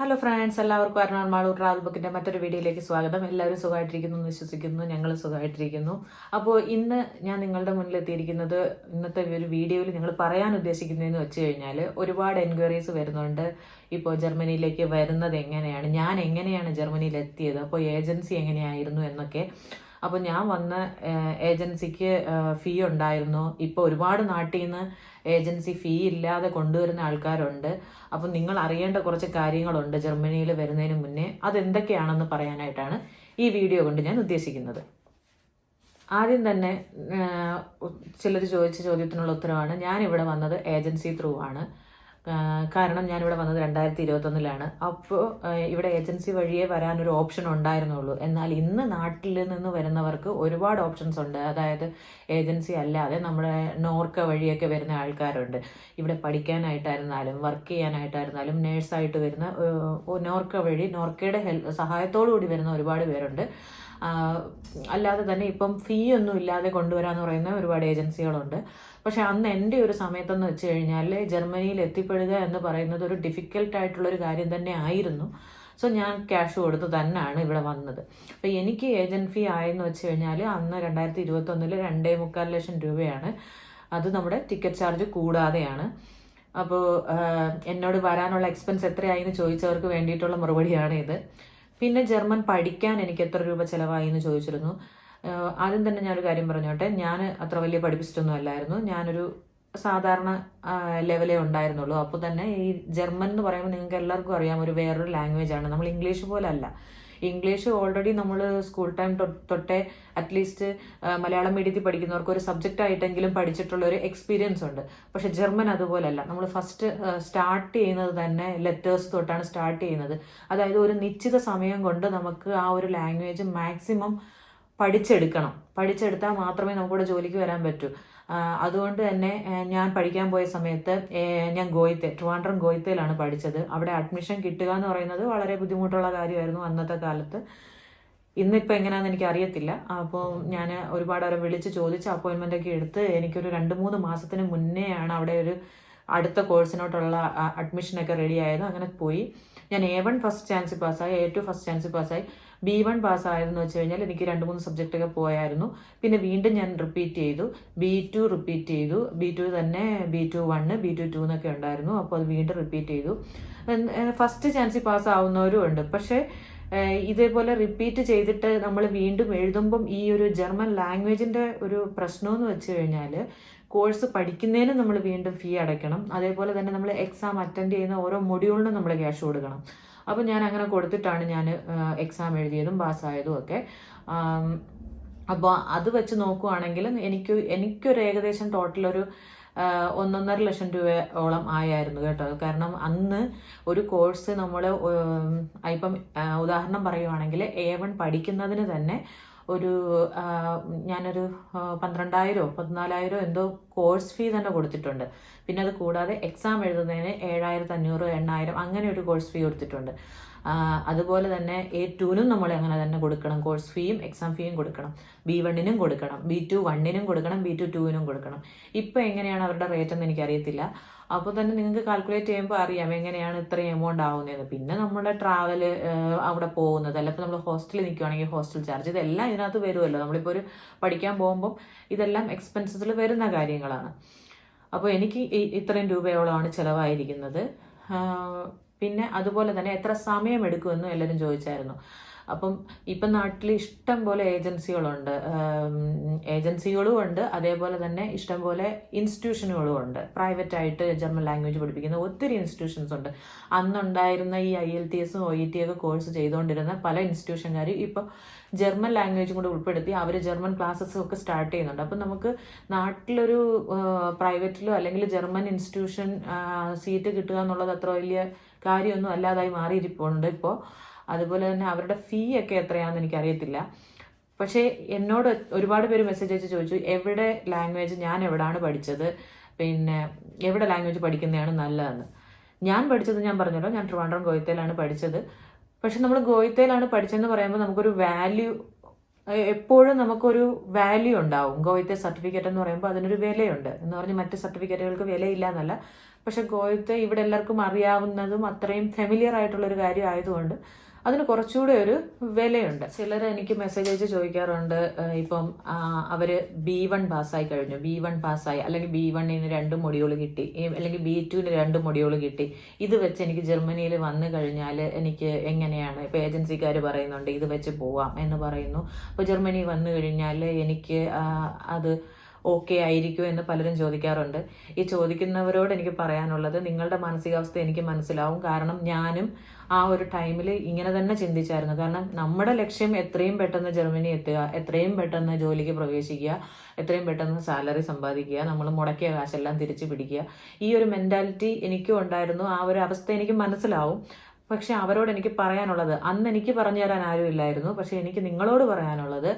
Hello friends എല്ലാവർക്കും അരുണാൾമാളൂർ travel ബുക്കിന്റെ മറ്റൊരു വീഡിയോയിലേക്ക് സ്വാഗതം. എല്ലാവരും സുഖമായിട്ടിരിക്കുന്നു എന്ന് വിശ്വസിക്കുന്നു. ഞങ്ങൾ സുഖമായിട്ടിരിക്കുന്നു. അപ്പോൾ ഇന്ന് ഞാൻ നിങ്ങളുടെ മുന്നിൽ എത്തിയിരിക്കുന്നത് ഇന്നത്തെ ഒരു വീഡിയോയിൽ നിങ്ങൾ പറയാൻ ഉദ്ദേശിക്കുന്നതെന്ന് വെച്ച് കഴിഞ്ഞാൽ ഒരുപാട് എൻക്വയറീസ് വരുന്നുണ്ട്. ഇപ്പോൾ ജർമ്മനിയിലേക്ക് വരുന്നത് എങ്ങനെയാണ്? ഞാൻ എങ്ങനെയാണ് ജർമ്മനിയിൽ എത്തിയത്? അപ്പോൾ ഏജൻസി എങ്ങനെയായിരുന്നു എന്നൊക്കെ. അപ്പോൾ ഞാൻ വന്ന ഏജൻസിക്ക് ഫീ ഉണ്ടായിരുന്നു. ഇപ്പോൾ ഒരുപാട് നാട്ടിൽ നിന്ന് ഏജൻസി ഫീ ഇല്ലാതെ കൊണ്ടുവരുന്ന ആൾക്കാരുണ്ട്. അപ്പോൾ നിങ്ങൾ അറിയേണ്ട കുറച്ച് കാര്യങ്ങളുണ്ട് ജർമ്മനിയിൽ വരുന്നതിന് മുന്നേ. അതെന്തൊക്കെയാണെന്ന് പറയാനായിട്ടാണ് ഈ വീഡിയോ കൊണ്ട് ഞാൻ ഉദ്ദേശിക്കുന്നത്. ആദ്യം തന്നെ ചിലർ ചോദിച്ച ചോദ്യത്തിനുള്ള ഉത്തരവാണ് ഞാൻ ഇവിടെ വന്നത് ഏജൻസി ത്രൂ ആണ്. കാരണം ഞാനിവിടെ വന്നത് രണ്ടായിരത്തി ഇരുപത്തൊന്നിലാണ് അപ്പോൾ ഇവിടെ ഏജൻസി വഴിയേ വരാനൊരു ഓപ്ഷൻ ഉണ്ടായിരുന്നുള്ളൂ. എന്നാൽ ഇന്ന് നാട്ടിൽ നിന്ന് വരുന്നവർക്ക് ഒരുപാട് ഓപ്ഷൻസ് ഉണ്ട്. അതായത് ഏജൻസി അല്ലാതെ നമ്മുടെ നോർക്ക വഴിയൊക്കെ വരുന്ന ആൾക്കാരുണ്ട്. ഇവിടെ പഠിക്കാനായിട്ടായിരുന്നാലും വർക്ക് ചെയ്യാനായിട്ടായിരുന്നാലും നേഴ്സായിട്ട് വരുന്ന നോർക്ക വഴി നോർക്കയുടെ ഹെൽ സഹായത്തോടു കൂടി വരുന്ന ഒരുപാട് പേരുണ്ട്. അല്ലാതെ തന്നെ ഇപ്പം ഫീ ഒന്നും ഇല്ലാതെ കൊണ്ടുവരാന്ന് പറയുന്ന ഒരുപാട് ഏജൻസികളുണ്ട്. പക്ഷെ അന്ന് എന്റെ ഒരു സമയത്തെന്ന് വെച്ച് കഴിഞ്ഞാൽ ജർമ്മനിയിൽ എത്തിപ്പെടുക എന്ന് പറയുന്നത് ഒരു ഡിഫിക്കൽട്ട് ആയിട്ടുള്ള ഒരു കാര്യം തന്നെ ആയിരുന്നു. സോ ഞാൻ ക്യാഷ് കൊടുത്ത് തന്നെയാണ് ഇവിടെ വന്നത്. അപ്പോൾ എനിക്ക് ഏജന്റ് ഫീ ആയെന്ന് വെച്ച് കഴിഞ്ഞാൽ അന്ന് രണ്ടായിരത്തി ഇരുപത്തൊന്നിൽ രണ്ടേ മുക്കാൽ ലക്ഷം രൂപയാണ്. അത് നമ്മുടെ ടിക്കറ്റ് ചാർജ് കൂടാതെയാണ്. അപ്പോൾ എന്നോട് വരാനുള്ള എക്സ്പെൻസ് എത്രയായി എന്ന് ചോദിച്ചവർക്ക് വേണ്ടിയിട്ടുള്ള മറുപടിയാണ് ഇത് പിന്നെ ജർമ്മൻ പഠിക്കാൻ എനിക്ക് എത്ര രൂപ ചിലവായി എന്ന് ചോദിച്ചിരുന്നു. ആദ്യം തന്നെ ഞാനൊരു കാര്യം പറഞ്ഞോട്ടെ. ഞാൻ അത്ര വലിയ പഠിപ്പിച്ചിട്ടൊന്നും അല്ലായിരുന്നു. ഞാനൊരു സാധാരണ ലെവലേ ഉണ്ടായിരുന്നുള്ളൂ. അപ്പോൾ തന്നെ ഈ ജർമ്മൻ എന്ന് പറയുമ്പോൾ നിങ്ങൾക്ക് എല്ലാവർക്കും അറിയാം ഒരു വേറൊരു ലാംഗ്വേജ് ആണ്. നമ്മൾ ഇംഗ്ലീഷ് പോലെ അല്ല ഇംഗ്ലീഷ് ഓൾറെഡി നമ്മൾ സ്കൂൾ ടൈം തൊട്ടേ അറ്റ്ലീസ്റ്റ് മലയാളം മീഡിയത്തിൽ പഠിക്കുന്നവർക്ക് ഒരു സബ്ജക്റ്റ് ആയിട്ടെങ്കിലും പഠിച്ചിട്ടുള്ള ഒരു എക്സ്പീരിയൻസ് ഉണ്ട്. പക്ഷെ ജർമ്മൻ അതുപോലല്ല. നമ്മൾ ഫസ്റ്റ് സ്റ്റാർട്ട് ചെയ്യുന്നത് തന്നെ ലെറ്റേഴ്സ് തൊട്ടാണ് സ്റ്റാർട്ട് ചെയ്യുന്നത്. അതായത് ഒരു നിശ്ചിത സമയം കൊണ്ട് നമുക്ക് ആ ഒരു ലാംഗ്വേജ് മാക്സിമം പഠിച്ചെടുക്കണം. പഠിച്ചെടുത്താൽ മാത്രമേ നമുക്കിവിടെ ജോലിക്ക് വരാൻ പറ്റൂ. അതുകൊണ്ട് തന്നെ ഞാൻ പഠിക്കാൻ പോയ സമയത്ത് ഞാൻ ഗോയിത്തെ ട്രിവാൻഡ്രം ഗോയിത്തയിലാണ് പഠിച്ചത്. അവിടെ അഡ്മിഷൻ കിട്ടുക എന്ന് പറയുന്നത് വളരെ ബുദ്ധിമുട്ടുള്ള കാര്യമായിരുന്നു അന്നത്തെ കാലത്ത്. ഇന്നിപ്പോൾ എങ്ങനെയാണെന്ന് എനിക്ക് അറിയത്തില്ല അപ്പോൾ ഞാൻ ഒരുപാട് അവരെ വിളിച്ച് ചോദിച്ച് അപ്പോയിൻമെന്റ് ഒക്കെ എടുത്ത് എനിക്കൊരു രണ്ട് മൂന്ന് മാസത്തിന് മുന്നേയാണ് അവിടെ ഒരു അടുത്ത കോഴ്സിനോട്ടുള്ള അഡ്മിഷനൊക്കെ റെഡി ആയത് അങ്ങനെ പോയി. ഞാൻ എ വൺ ഫസ്റ്റ് ചാൻസ് പാസ്സായി എ ടു ഫസ്റ്റ് ചാൻസ് പാസ്സായി ബി വൺ പാസ്സായതെന്ന് വെച്ച് കഴിഞ്ഞാൽ എനിക്ക് രണ്ട് മൂന്ന് സബ്ജക്റ്റൊക്കെ പോയായിരുന്നു. പിന്നെ വീണ്ടും ഞാൻ റിപ്പീറ്റ് ചെയ്തു. ബി ടു റിപ്പീറ്റ് ചെയ്തു. ബി ടു തന്നെ B two one B two two എന്നൊക്കെ ഉണ്ടായിരുന്നു. അപ്പോൾ അത് വീണ്ടും റിപ്പീറ്റ് ചെയ്തു. ഫസ്റ്റ് ചാൻസിൽ പാസ്സാവുന്നവരും ഉണ്ട്. പക്ഷേ ഇതേപോലെ റിപ്പീറ്റ് ചെയ്തിട്ട് നമ്മൾ വീണ്ടും എഴുതുമ്പം ഈ ഒരു ജർമ്മൻ ലാംഗ്വേജിന്റെ ഒരു പ്രശ്നമെന്ന് വെച്ച് കഴിഞ്ഞാൽ കോഴ്സ് പഠിക്കുന്നതിന് നമ്മൾ വീണ്ടും ഫീ അടയ്ക്കണം. അതേപോലെ തന്നെ നമ്മൾ എക്സാം അറ്റൻഡ് ചെയ്യുന്ന ഓരോ മൊഡ്യൂളിനും നമ്മൾ ക്യാഷ് കൊടുക്കണം. അപ്പോൾ ഞാൻ അങ്ങനെ കൊടുത്തിട്ടാണ് ഞാൻ എക്സാം എഴുതിയതും പാസ്സായതും ഒക്കെ. അപ്പോൾ അത് വെച്ച് നോക്കുവാണെങ്കിൽ എനിക്ക് എനിക്കൊരു ഏകദേശം ടോട്ടൽ ഒരു ഒന്നൊന്നര ലക്ഷം രൂപയോളം ആയായിരുന്നു കേട്ടോ. കാരണം അന്ന് ഒരു കോഴ്സ് നമ്മൾ ഇപ്പം ഉദാഹരണം പറയുവാണെങ്കിൽ എ വൺ പഠിക്കുന്നതിന് തന്നെ ഒരു ഞാനൊരു പന്ത്രണ്ടായിരോ പതിനാലായിരോ എന്തോ കോഴ്സ് ഫീ തന്നെ കൊടുത്തിട്ടുണ്ട്. പിന്നെ അത് കൂടാതെ എക്സാം എഴുതുന്നതിന് ഏഴായിരത്തി അഞ്ഞൂറ് എണ്ണായിരം അങ്ങനെ ഒരു കോഴ്സ് ഫീ കൊടുത്തിട്ടുണ്ട്. അതുപോലെ തന്നെ എ ടുവിനും നമ്മൾ അങ്ങനെ തന്നെ കൊടുക്കണം. കോഴ്സ് ഫീയും എക്സാം ഫീയും കൊടുക്കണം. ബി വണ്ണിനും കൊടുക്കണം. ബി ടു വണ്ണിനും കൊടുക്കണം. ബി ടു ടുവിനും കൊടുക്കണം. ഇപ്പോൾ എങ്ങനെയാണ് അവരുടെ റേറ്റ് എന്ന് എനിക്കറിയത്തില്ല. അപ്പോൾ തന്നെ നിങ്ങൾക്ക് കാൽക്കുലേറ്റ് ചെയ്യുമ്പോൾ അറിയാം എങ്ങനെയാണ് ഇത്രയും എമൗണ്ട് ആവുന്നതെന്ന്. പിന്നെ നമ്മുടെ ട്രാവൽ അവിടെ പോകുന്നത് അല്ലെങ്കിൽ നമ്മൾ ഹോസ്റ്റലിൽ നിൽക്കുകയാണെങ്കിൽ ഹോസ്റ്റൽ ചാർജ് ഇതെല്ലാം ഇതിനകത്ത് വരുമല്ലോ നമ്മളിപ്പോൾ ഒരു പഠിക്കാൻ പോകുമ്പോൾ ഇതെല്ലാം എക്സ്പെൻസസിൽ വരുന്ന കാര്യങ്ങളാണ്. അപ്പോൾ എനിക്ക് ഇത്രയും രൂപയോളമാണ് ചിലവായിരിക്കുന്നത്. പിന്നെ അതുപോലെ തന്നെ എത്ര സമയം എടുക്കുമെന്നും എല്ലാവരും ചോദിച്ചായിരുന്നു. അപ്പം ഇപ്പം നാട്ടിൽ ഇഷ്ടം പോലെ ഏജൻസികളുണ്ട്. ഏജൻസികളും ഉണ്ട്. അതേപോലെ തന്നെ ഇഷ്ടം പോലെ ഇൻസ്റ്റിറ്റ്യൂഷനുകളും ഉണ്ട്. പ്രൈവറ്റ് ആയിട്ട് ജർമ്മൻ ലാംഗ്വേജ് പഠിപ്പിക്കുന്ന ഒത്തിരി ഇൻസ്റ്റിറ്റ്യൂഷൻസ് ഉണ്ട്. അന്നുണ്ടായിരുന്ന ഈ ഐ എൽ ടി എസും ഒ ഇ ടി ഒക്കെ കോഴ്സ് ചെയ്തുകൊണ്ടിരുന്ന പല ഇൻസ്റ്റിറ്റ്യൂഷൻകാരും ഇപ്പോൾ ജർമ്മൻ ലാംഗ്വേജും കൂടെ ഉൾപ്പെടുത്തി അവർ ജർമ്മൻ ക്ലാസ്സസും ഒക്കെ സ്റ്റാർട്ട് ചെയ്യുന്നുണ്ട്. അപ്പം നമുക്ക് നാട്ടിലൊരു പ്രൈവറ്റിലോ അല്ലെങ്കിൽ ജർമ്മൻ ഇൻസ്റ്റിറ്റ്യൂഷൻ സീറ്റ് കിട്ടുക എന്നുള്ളത് അത്ര വലിയ കാര്യമൊന്നും അല്ലാതായി മാറിയിരിപ്പുണ്ട് ഇപ്പോൾ അതുപോലെ തന്നെ അവരുടെ ഫീ ഒക്കെ എത്രയാണെന്ന് എനിക്കറിയത്തില്ല. പക്ഷേ എന്നോട് ഒരുപാട് പേര് മെസ്സേജ് അയച്ച് ചോദിച്ചു എവിടെ ലാംഗ്വേജ് ഞാൻ എവിടെയാണ് പഠിച്ചത്? പിന്നെ എവിടെ ലാംഗ്വേജ് പഠിക്കുന്നതാണ് നല്ലതെന്ന്? ഞാൻ പഠിച്ചത് ഞാൻ പറഞ്ഞല്ലോ ഞാൻ ട്രിവാൻഡ്രം ഗോയത്തയിലാണ് പഠിച്ചത്. പക്ഷെ നമ്മൾ ഗോയത്തയിലാണ് പഠിച്ചതെന്ന് പറയുമ്പോൾ നമുക്കൊരു വാല്യൂ എപ്പോഴും നമുക്കൊരു വാല്യൂ ഉണ്ടാവും. ഗോയത്തെ സർട്ടിഫിക്കറ്റ് എന്ന് പറയുമ്പോൾ അതിനൊരു വിലയുണ്ട്. എന്ന് പറഞ്ഞ് മറ്റ് സർട്ടിഫിക്കറ്റുകൾക്ക് വിലയില്ല എന്നല്ല പക്ഷെ ഗോയത്തെ ഇവിടെ എല്ലാവർക്കും അറിയാവുന്നതും അത്രയും ഫെമിലിയർ ആയിട്ടുള്ളൊരു കാര്യം ആയതുകൊണ്ട് അതിന് കുറച്ചുകൂടെ ഒരു വിലയുണ്ട്. ചിലർ എനിക്ക് മെസ്സേജ് അയച്ച് ചോദിക്കാറുണ്ട് ഇപ്പം അവർ ബി വൺ പാസ്സായി കഴിഞ്ഞു. ബി വൺ പാസ്സായി അല്ലെങ്കിൽ ബി വണ്ണിന് രണ്ട് മൊഡ്യൂൾ കിട്ടി. അല്ലെങ്കിൽ ബി ടുവിന് രണ്ട് മൊഡ്യൂൾ കിട്ടി. ഇത് വെച്ച് എനിക്ക് ജർമ്മനിയിൽ വന്നു കഴിഞ്ഞാൽ എനിക്ക് എങ്ങനെയാണ് ഇപ്പോൾ ഏജൻസിക്കാർ പറയുന്നുണ്ട് ഇത് വെച്ച് പോവാം എന്ന് പറയുന്നു. അപ്പോൾ ജർമ്മനി വന്നു കഴിഞ്ഞാൽ എനിക്ക് അത് ഓക്കെ ആയിരിക്കും എന്ന് പലരും ചോദിക്കാറുണ്ട്. ഈ ചോദിക്കുന്നവരോട് എനിക്ക് പറയാനുള്ളത് നിങ്ങളുടെ മാനസികാവസ്ഥ എനിക്ക് മനസ്സിലാവും. കാരണം ഞാനും ആ ഒരു ടൈമിൽ ഇങ്ങനെ തന്നെ ചിന്തിച്ചായിരുന്നു. കാരണം നമ്മുടെ ലക്ഷ്യം എത്രയും പെട്ടെന്ന് ജർമ്മനി എത്തുക എത്രയും പെട്ടെന്ന് ജോലിക്ക് പ്രവേശിക്കുക എത്രയും പെട്ടെന്ന് സാലറി സമ്പാദിക്കുക നമ്മൾ മുടക്കിയ കാശെല്ലാം തിരിച്ചു പിടിക്കുക. ഈ ഒരു മെന്റാലിറ്റി എനിക്കും ഉണ്ടായിരുന്നു. ആ ഒരു അവസ്ഥ എനിക്ക് മനസ്സിലാവും. പക്ഷെ അവരോട് എനിക്ക് പറയാനുള്ളത് അന്ന് എനിക്ക് പറഞ്ഞു തരാൻ ആരും ഇല്ലായിരുന്നു പക്ഷെ എനിക്ക് നിങ്ങളോട് പറയാനുള്ളത്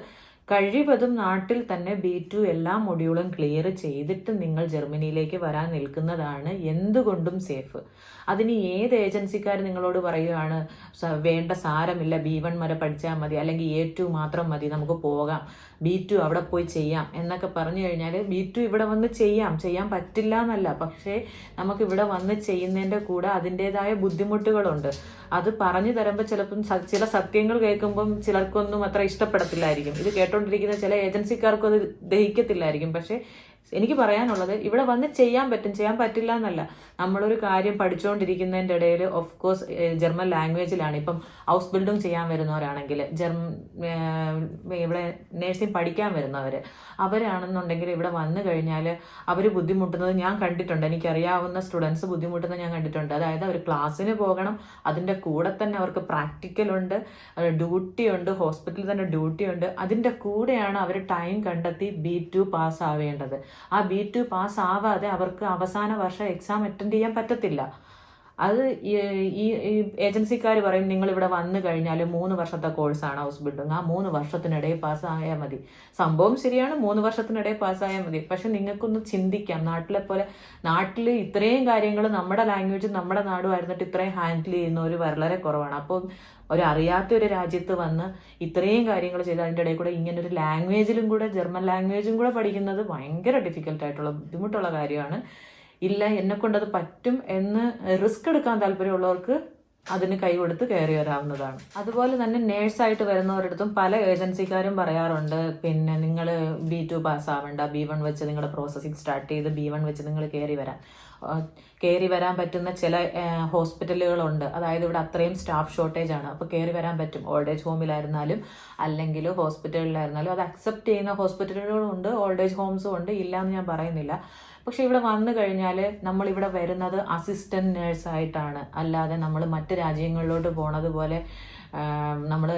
കഴിവതും നാട്ടിൽ തന്നെ ബി ടു എല്ലാ മൊഡ്യൂളും ക്ലിയർ ചെയ്തിട്ട് നിങ്ങൾ ജർമ്മനിയിലേക്ക് വരാൻ നിൽക്കുന്നതാണ് എന്തുകൊണ്ടും സേഫ്. അതിന് ഏത് ഏജൻസിക്കാർ നിങ്ങളോട് പറയുകയാണ് വേണ്ട സാരമില്ല ബി വൺ വരെ പഠിച്ചാൽ മതി അല്ലെങ്കിൽ എ ടു മാത്രം മതി നമുക്ക് പോകാം. ബി ടു അവിടെ പോയി ചെയ്യാം എന്നൊക്കെ പറഞ്ഞു കഴിഞ്ഞാൽ ബി ടു ഇവിടെ വന്ന് ചെയ്യാം. ചെയ്യാൻ പറ്റില്ല എന്നല്ല പക്ഷേ നമുക്ക് ഇവിടെ വന്ന് ചെയ്യുന്നതിന്റെ കൂടെ അതിന്റെതായ ബുദ്ധിമുട്ടുകളുണ്ട്. അത് പറഞ്ഞു തരുമ്പോൾ ചിലപ്പം ചില സത്യങ്ങൾ കേൾക്കുമ്പം ചിലർക്കൊന്നും അത്ര ഇഷ്ടപ്പെടത്തില്ലായിരിക്കും. ഇത് കേട്ടോണ്ടിരിക്കുന്ന ചില ഏജൻസിക്കാർക്കും അത് ദഹിക്കത്തില്ലായിരിക്കും. പക്ഷേ എനിക്ക് പറയാനുള്ളത് ഇവിടെ വന്ന് ചെയ്യാൻ പറ്റും ചെയ്യാൻ പറ്റില്ല എന്നല്ല നമ്മളൊരു കാര്യം പഠിച്ചുകൊണ്ടിരിക്കുന്നതിന്റെ ഇടയിൽ ഓഫ് കോഴ്സ് ജർമ്മൻ ലാംഗ്വേജിലാണ് ഇപ്പം ഹൗസ് ബിൽഡിംഗ് ചെയ്യാൻ വരുന്നവരാണെങ്കിൽ ജർമ്മ ഇവിടെ നേഴ്സിംഗ് പഠിക്കാൻ വരുന്നവർ അവരാണെന്നുണ്ടെങ്കിൽ ഇവിടെ വന്നു കഴിഞ്ഞാൽ അവർ ബുദ്ധിമുട്ടുന്നത് ഞാൻ കണ്ടിട്ടുണ്ട്. എനിക്കറിയാവുന്ന സ്റ്റുഡൻസ് ബുദ്ധിമുട്ടുന്നത് ഞാൻ കണ്ടിട്ടുണ്ട്. അതായത് അവർ ക്ലാസ്സിന് പോകണം അതിന്റെ കൂടെ തന്നെ അവർക്ക് പ്രാക്ടിക്കലുണ്ട് ഡ്യൂട്ടി ഉണ്ട് ഹോസ്പിറ്റലിൽ തന്നെ ഡ്യൂട്ടി ഉണ്ട്. അതിന്റെ കൂടെയാണ് അവർ ടൈം കണ്ടെത്തി ബി ടു പാസ് ആവേണ്ടത്. ആ ബി ടു പാസ് ആവാതെ അവർക്ക് അവസാന വർഷം എക്സാം അറ്റൻഡ് ചെയ്യാൻ പറ്റത്തില്ല. അത് ഈ ഏജൻസിക്കാർ പറയും നിങ്ങൾ ഇവിടെ വന്നു കഴിഞ്ഞാൽ മൂന്ന് വർഷത്തെ കോഴ്സാണ് ഹൗസ് ബിൽഡിംഗ്. ആ മൂന്ന് വർഷത്തിനിടയിൽ പാസ്സായാൽ മതി. സംഭവം ശരിയാണ് മൂന്ന് വർഷത്തിനിടയിൽ പാസ്സായാൽ മതി. പക്ഷെ നിങ്ങൾക്കൊന്ന് ചിന്തിക്കാം. നാട്ടിലെ പോലെ നാട്ടിൽ ഇത്രയും കാര്യങ്ങൾ നമ്മുടെ ലാംഗ്വേജ് നമ്മുടെ നാടുമായിരുന്നിട്ട് ഇത്രയും ഹാൻഡിൽ ചെയ്യുന്നവർ വളരെ കുറവാണ്. അപ്പോൾ ഒരു അറിയാത്ത ഒരു രാജ്യത്ത് വന്ന് ഇത്രയും കാര്യങ്ങൾ ചെയ്ത് അതിന്റെ ഇടയിൽ കൂടെ ഇങ്ങനൊരു ലാംഗ്വേജിലും കൂടെ ജർമ്മൻ ലാംഗ്വേജും കൂടെ പഠിക്കുന്നത് ഭയങ്കര ഡിഫിക്കൽട്ടായിട്ടുള്ള ബുദ്ധിമുട്ടുള്ള കാര്യമാണ്. ഇല്ല എന്നെ കൊണ്ടത് പറ്റും എന്ന് റിസ്ക് എടുക്കാൻ താല്പര്യമുള്ളവർക്ക് അതിന് കൈ കൊടുത്ത് കയറി വരാവുന്നതാണ്. അതുപോലെ തന്നെ നേഴ്സായിട്ട് വരുന്നവരടുത്തും പല ഏജൻസിക്കാരും പറയാറുണ്ട്. പിന്നെ നിങ്ങൾ ബി ടു പാസ് ആവേണ്ട ബി വൺ വെച്ച് നിങ്ങളുടെ പ്രോസസ്സിങ് സ്റ്റാർട്ട് ചെയ്ത് ബി വൺ വെച്ച് നിങ്ങൾ കയറി വരാം. കയറി വരാൻ പറ്റുന്ന ചില ഹോസ്പിറ്റലുകളുണ്ട് അതായത് ഇവിടെ അത്രയും സ്റ്റാഫ് ഷോർട്ടേജ് ആണ്. അപ്പോൾ കയറി വരാൻ പറ്റും. ഓൾഡ് ഏജ് ഹോമിലായിരുന്നാലും അല്ലെങ്കിൽ ഹോസ്പിറ്റലിലായിരുന്നാലും അത് അക്സെപ്റ്റ് ചെയ്യുന്ന ഹോസ്പിറ്റലുകളുണ്ട് ഓൾഡ് ഏജ് ഹോംസും ഉണ്ട്. ഇല്ല എന്ന് ഞാൻ പറയുന്നില്ല. പക്ഷെ ഇവിടെ വന്നു കഴിഞ്ഞാൽ നമ്മൾ ഇവിടെ വരുന്നത് അസിസ്റ്റന്റ് നേഴ്സായിട്ടാണ് അല്ലാതെ നമ്മൾ മറ്റ് രാജ്യങ്ങളിലോട്ട് പോണത് പോലെ നമ്മൾ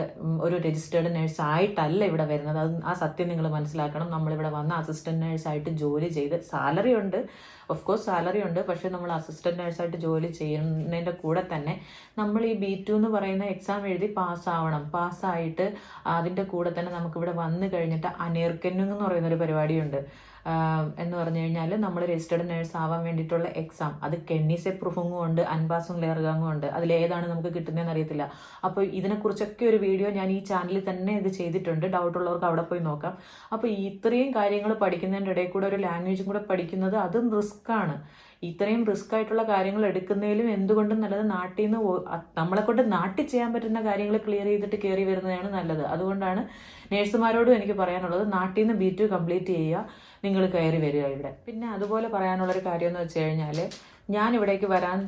ഒരു രജിസ്റ്റേർഡ് നേഴ്സ് ആയിട്ടല്ല ഇവിടെ വരുന്നത്. അത് ആ സത്യം നിങ്ങൾ മനസ്സിലാക്കണം. നമ്മളിവിടെ വന്ന് അസിസ്റ്റന്റ് നേഴ്സായിട്ട് ജോലി ചെയ്ത് സാലറി ഉണ്ട്. ഓഫ് കോഴ്സ് സാലറി ഉണ്ട്. പക്ഷേ നമ്മൾ അസിസ്റ്റന്റ് നേഴ്സായിട്ട് ജോലി ചെയ്യുന്നതിന്റെ കൂടെ തന്നെ നമ്മൾ ഈ ബി ടു എന്ന് പറയുന്ന എക്സാം എഴുതി പാസ്സാവണം. പാസ്സായിട്ട് അതിന്റെ കൂടെ തന്നെ നമുക്കിവിടെ വന്നു കഴിഞ്ഞിട്ട് അനേർക്കന്നിങ് എന്ന് പറയുന്നൊരു പരിപാടിയുണ്ട്. എന്ന് പറഞ്ഞു കഴിഞ്ഞാൽ നമ്മൾ രജിസ്റ്റേർഡ് നേഴ്സ് ആവാൻ വേണ്ടിയിട്ടുള്ള എക്സാം അത് കെണ്ണീസെ പ്രൂഫും ഉണ്ട് അൻപാസും ലേർഗാങ്ങും ഉണ്ട്. അതിൽ ഏതാണ് നമുക്ക് കിട്ടുന്നതെന്ന് അറിയത്തില്ല. അപ്പോൾ ഇതിനെക്കുറിച്ചൊക്കെ ഒരു വീഡിയോ ഞാൻ ഈ ചാനലിൽ തന്നെ ഇത് ചെയ്തിട്ടുണ്ട്. ഡൗട്ട് ഉള്ളവർക്ക് അവിടെ പോയി നോക്കാം. അപ്പോൾ ഇത്രയും കാര്യങ്ങൾ പഠിക്കുന്നതിന്റെ ഇടയിൽ കൂടെ ഒരു ലാംഗ്വേജും കൂടെ പഠിക്കുന്നത് അതും റിസ്ക്കാണ് ഇത്രയും റിസ്ക് ആയിട്ടുള്ള കാര്യങ്ങൾ എടുക്കുന്നതിലും എന്തുകൊണ്ടും നല്ലത് നാട്ടിൽ നിന്ന് ഓ- നമ്മളെ കൊണ്ട് നാട്ടിൽ ചെയ്യാൻ പറ്റുന്ന കാര്യങ്ങൾ ക്ലിയർ ചെയ്തിട്ട് കയറി വരുന്നതാണ് നല്ലത്. അതുകൊണ്ടാണ് നേഴ്സുമാരോടും എനിക്ക് പറയാനുള്ളത് നാട്ടിൽ നിന്ന് ബി ടു കംപ്ലീറ്റ് ചെയ്യുക നിങ്ങൾ കയറി വരിക ഇവിടെ. പിന്നെ അതുപോലെ പറയാനുള്ളൊരു കാര്യം എന്ന് വെച്ച് കഴിഞ്ഞാൽ ഞാൻ ഇവിടേക്ക് വരാൻ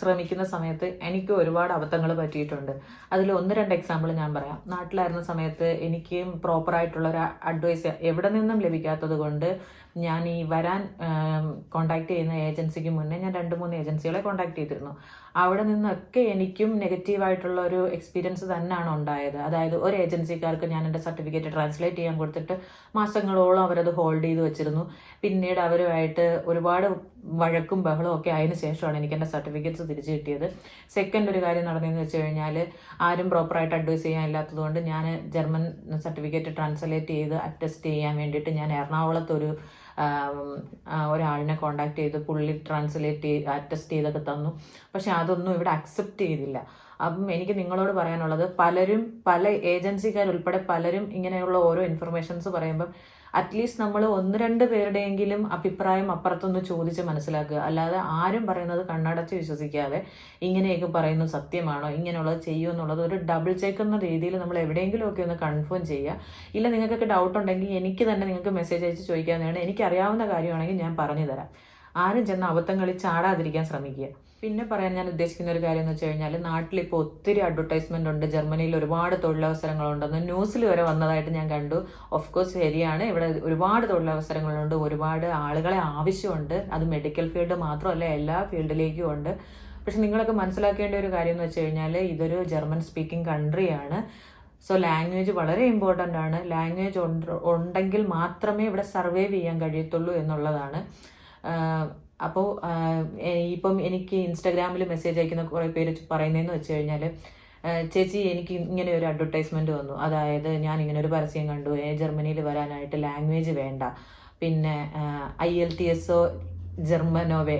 ശ്രമിക്കുന്ന സമയത്ത് എനിക്ക് ഒരുപാട് അബദ്ധങ്ങൾ പറ്റിയിട്ടുണ്ട്. അതിൽ ഒന്ന് രണ്ട് എക്സാമ്പിൾ ഞാൻ പറയാം. നാട്ടിലായിരുന്ന സമയത്ത് എനിക്ക് പ്രോപ്പറായിട്ടുള്ള ഒരു അഡ്വൈസ് എവിടെ നിന്നും ലഭിക്കാത്തത് കൊണ്ട് ഞാൻ ഈ വരാൻ കോണ്ടാക്ട് ചെയ്യുന്ന ഏജൻസിക്ക് മുന്നേ ഞാൻ രണ്ട് മൂന്ന് ഏജൻസികളെ കോണ്ടാക്ട് ചെയ്തിരുന്നു. അവിടെ നിന്നൊക്കെ എനിക്കും നെഗറ്റീവായിട്ടുള്ള ഒരു എക്സ്പീരിയൻസ് തന്നെയാണ് ഉണ്ടായത്. അതായത് ഒരു ഏജൻസിക്കാർക്ക് ഞാൻ എന്റെ സർട്ടിഫിക്കറ്റ് ട്രാൻസ്ലേറ്റ് ചെയ്യാൻ കൊടുത്തിട്ട് മാസങ്ങളോളം അവരത് ഹോൾഡ് ചെയ്ത് വെച്ചിരുന്നു. പിന്നീട് അവരുമായിട്ട് ഒരുപാട് വഴക്കും ബഹളവും ഒക്കെ ആയതിനു ശേഷമാണ് എനിക്ക് എന്റെ സർട്ടിഫിക്കറ്റ്സ് തിരിച്ചു കിട്ടിയത്. സെക്കൻഡ് ഒരു കാര്യം നടന്നതെന്ന് വെച്ച് കഴിഞ്ഞാൽ ആരും പ്രോപ്പറായിട്ട് അഡ്വൈസ് ചെയ്യാനില്ലാത്തതുകൊണ്ട് ഞാൻ ജർമ്മൻ സർട്ടിഫിക്കറ്റ് ട്രാൻസ്ലേറ്റ് ചെയ്ത് അറ്റസ്റ്റ് ചെയ്യാൻ വേണ്ടിയിട്ട് ഞാൻ എറണാകുളത്ത് ഒരു ആം, ആ, ഒരാളിനെ കോണ്ടാക്ട് ചെയ്ത് പുള്ളി ട്രാൻസ്ലേറ്റ് ചെയ്ത് അറ്റസ്റ്റ് ചെയ്തൊക്കെ തന്നു. പക്ഷെ അതൊന്നും ഇവിടെ അക്സെപ്റ്റ് ചെയ്തില്ല. അപ്പം എനിക്ക് നിങ്ങളോട് പറയാനുള്ളത് പലരും പല ഏജൻസിക്കാരുൾപ്പെടെ പലരും ഇങ്ങനെയുള്ള ഓരോ ഇൻഫർമേഷൻസ് പറയുമ്പം അറ്റ്ലീസ്റ്റ് നമ്മൾ ഒന്ന് രണ്ട് പേരുടെയെങ്കിലും അഭിപ്രായം അപ്പുറത്തൊന്ന് ചോദിച്ച് മനസ്സിലാക്കുക. അല്ലാതെ ആരും പറയുന്നത് കണ്ണടച്ച് വിശ്വസിക്കാതെ ഇങ്ങനെയൊക്കെ പറയുന്നത് സത്യമാണോ? ഇങ്ങനെയുള്ളത് ചെയ്യുമോ എന്നുള്ളത് ഒരു ഡബിൾ ചെക്ക് എന്ന രീതിയിൽ നമ്മൾ എവിടെയെങ്കിലും ഒക്കെ ഒന്ന് കൺഫേം ചെയ്യുക. ഇല്ല നിങ്ങൾക്കൊക്കെ ഡൗട്ട് ഉണ്ടെങ്കിൽ എനിക്ക് തന്നെ നിങ്ങൾക്ക് മെസ്സേജ് അയച്ച് ചോദിക്കാവുന്നതാണ്. എനിക്ക് അറിയാവുന്ന കാര്യമാണെങ്കിൽ ഞാൻ പറഞ്ഞു തരാം ആരും ചെന്ന് അബദ്ധങ്ങളിൽ ചാടാതിരിക്കാൻ ശ്രമിക്കുക. പിന്നെ പറയാൻ ഞാൻ ഉദ്ദേശിക്കുന്ന ഒരു കാര്യം എന്ന് വെച്ച് കഴിഞ്ഞാൽ നാട്ടിലിപ്പോൾ ഒത്തിരി അഡ്വർടൈസ്മെന്റ് ഉണ്ട്. ജർമ്മനിയിൽ ഒരുപാട് തൊഴിലവസരങ്ങളുണ്ടെന്ന് ന്യൂസിൽ വരെ വന്നതായിട്ട് ഞാൻ കണ്ടു. ഓഫ് കോഴ്സ് ശരിയാണ്. ഇവിടെ ഒരുപാട് തൊഴിലവസരങ്ങളുണ്ട്. ഒരുപാട് ആളുകളെ ആവശ്യമുണ്ട്. അത് മെഡിക്കൽ ഫീൽഡ് മാത്രമല്ല എല്ലാ ഫീൽഡിലേക്കും ഉണ്ട്. പക്ഷെ നിങ്ങളൊക്കെ മനസ്സിലാക്കേണ്ട ഒരു കാര്യം എന്ന് വെച്ച് കഴിഞ്ഞാൽ ഇതൊരു ജർമ്മൻ സ്പീക്കിംഗ് കൺട്രിയാണ് സോ ലാംഗ്വേജ് വളരെ ഇമ്പോർട്ടന്റ് ആണ്. ലാംഗ്വേജ് ഉണ്ടെങ്കിൽ മാത്രമേ ഇവിടെ സർവൈവ് ചെയ്യാൻ കഴിയത്തുള്ളൂ എന്നുള്ളതാണ്. അപ്പോൾ ഇപ്പം എനിക്ക് ഇൻസ്റ്റാഗ്രാമിൽ മെസ്സേജ് അയക്കുന്ന കുറേ പേര് പറയുന്നതെന്ന് വെച്ച് കഴിഞ്ഞാൽ ചേച്ചി എനിക്ക് ഇങ്ങനെ ഒരു അഡ്വർടൈസ്മെന്റ് വന്നു. അതായത് ഞാൻ ഇങ്ങനെ ഒരു പരസ്യം കണ്ടു. ജർമ്മനിയിൽ വരാനായിട്ട് ലാംഗ്വേജ് വേണ്ട. പിന്നെ ഐ എൽ ടി എസോ ജർമ്മനോ വേ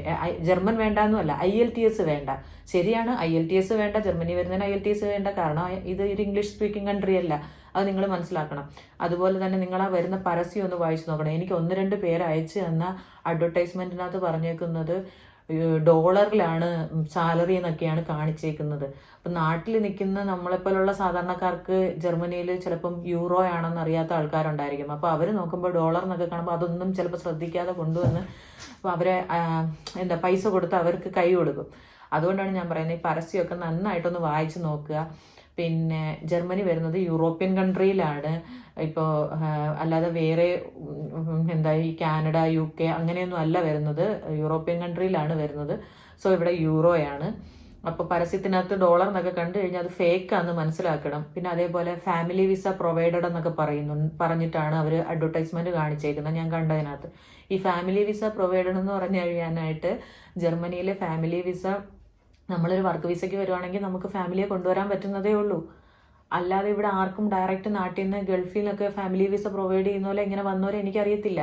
ജർമ്മൻ അല്ല ഐ എൽ ടി എസ് വേണ്ട. ശരിയാണ് ഐ എൽ ടി എസ് വേണ്ട ജർമ്മനി വരുന്നതിന് ഐ എൽ ടി എസ് വേണ്ട. കാരണം ഇത് ഒരു ഇംഗ്ലീഷ് സ്പീക്കിംഗ് കൺട്രി അല്ല. അത് നിങ്ങൾ മനസ്സിലാക്കണം. അതുപോലെ തന്നെ നിങ്ങൾ ആ വരുന്ന പരസ്യം ഒന്ന് വായിച്ചു നോക്കണം. എനിക്ക് ഒന്ന് രണ്ട് പേര് അയച്ചു തന്ന അഡ്വർടൈസ്മെന്റിനകത്ത് പറഞ്ഞേക്കുന്നത് ഡോളറിലാണ് സാലറി എന്നൊക്കെയാണ് കാണിച്ചേക്കുന്നത്. അപ്പം നാട്ടിൽ നിൽക്കുന്ന നമ്മളെപ്പോലുള്ള സാധാരണക്കാർക്ക് ജർമ്മനിയിൽ ചിലപ്പം യൂറോ ആണെന്ന് അറിയാത്ത ആൾക്കാരുണ്ടായിരിക്കും. അപ്പോൾ അവർ നോക്കുമ്പോൾ ഡോളർ എന്നൊക്കെ കാണുമ്പോൾ അതൊന്നും ചിലപ്പോൾ ശ്രദ്ധിക്കാതെ കൊണ്ടുവന്ന് അവരെ എന്താ പൈസ കൊടുത്ത് അവർക്ക് കൈ കൊടുക്കും. അതുകൊണ്ടാണ് ഞാൻ പറയുന്നത് ഈ പരസ്യമൊക്കെ നന്നായിട്ടൊന്ന് വായിച്ചു നോക്കുക. പിന്നെ ജർമ്മനി വരുന്നത് യൂറോപ്യൻ കൺട്രിയിലാണ്. ഇപ്പോൾ അല്ലാതെ വേറെ എന്താ ഈ കാനഡ യു കെ അങ്ങനെയൊന്നും അല്ല വരുന്നത്. യൂറോപ്യൻ കൺട്രിയിലാണ് വരുന്നത്. സോ ഇവിടെ യൂറോയാണ്. അപ്പോൾ പരസ്യത്തിനകത്ത് ഡോളർ എന്നൊക്കെ കണ്ടു കഴിഞ്ഞാൽ അത് ഫേക്കാന്ന് മനസ്സിലാക്കണം. പിന്നെ അതേപോലെ ഫാമിലി വിസ പ്രൊവൈഡഡ് എന്നൊക്കെ പറയുന്നു പറഞ്ഞിട്ടാണ് അവർ അഡ്വർടൈസ്മെന്റ് കാണിച്ചേക്കുന്നത്. ഞാൻ കണ്ടതിനകത്ത് ഈ ഫാമിലി വിസ പ്രൊവൈഡഡ് എന്ന് പറഞ്ഞു കഴിയാനായിട്ട് ജർമ്മനിയിലെ ഫാമിലി വിസ നമ്മളൊരു വർക്ക് വിസയ്ക്ക് വരുവാണെങ്കിൽ നമുക്ക് ഫാമിലിയെ കൊണ്ടുവരാൻ പറ്റുന്നതേ ഉള്ളൂ. അല്ലാതെ ഇവിടെ ആർക്കും ഡയറക്റ്റ് നാട്ടിൽ നിന്ന് ഗൾഫിൽ നിന്നൊക്കെ ഫാമിലി വിസ പ്രൊവൈഡ് ചെയ്യുന്ന പോലെ ഇങ്ങനെ വന്നവരെ എനിക്കറിയത്തില്ല.